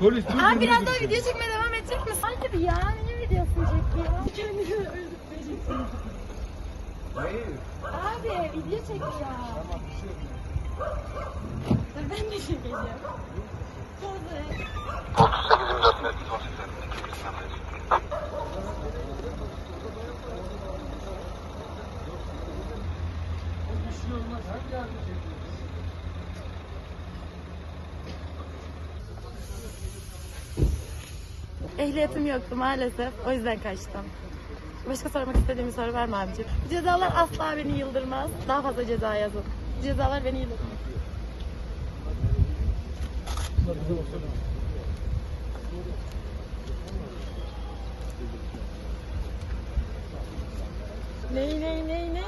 Polis dur. Abi biraz daha video çekmeye devam edecek misin? Hadi bir ya. Niye videosunu çekiyor? Kendini öldürtmeyeceksin. Hayır. Abi video çekiyor. Dur ben de çekeceğim. Poz ver. 38 metre. 38 metre. Ehliyetim yoktu maalesef. O yüzden kaçtım. Başka sormak istediğim soru var mı abicim? Cezalar asla beni yıldırmaz. Daha fazla ceza yazın. Cezalar beni yıldırmaz. Ney ney ney ne?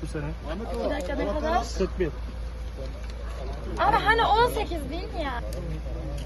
Şu sene. Bir dakika ne kadar? 41. Abi hani 18 değil mi ya?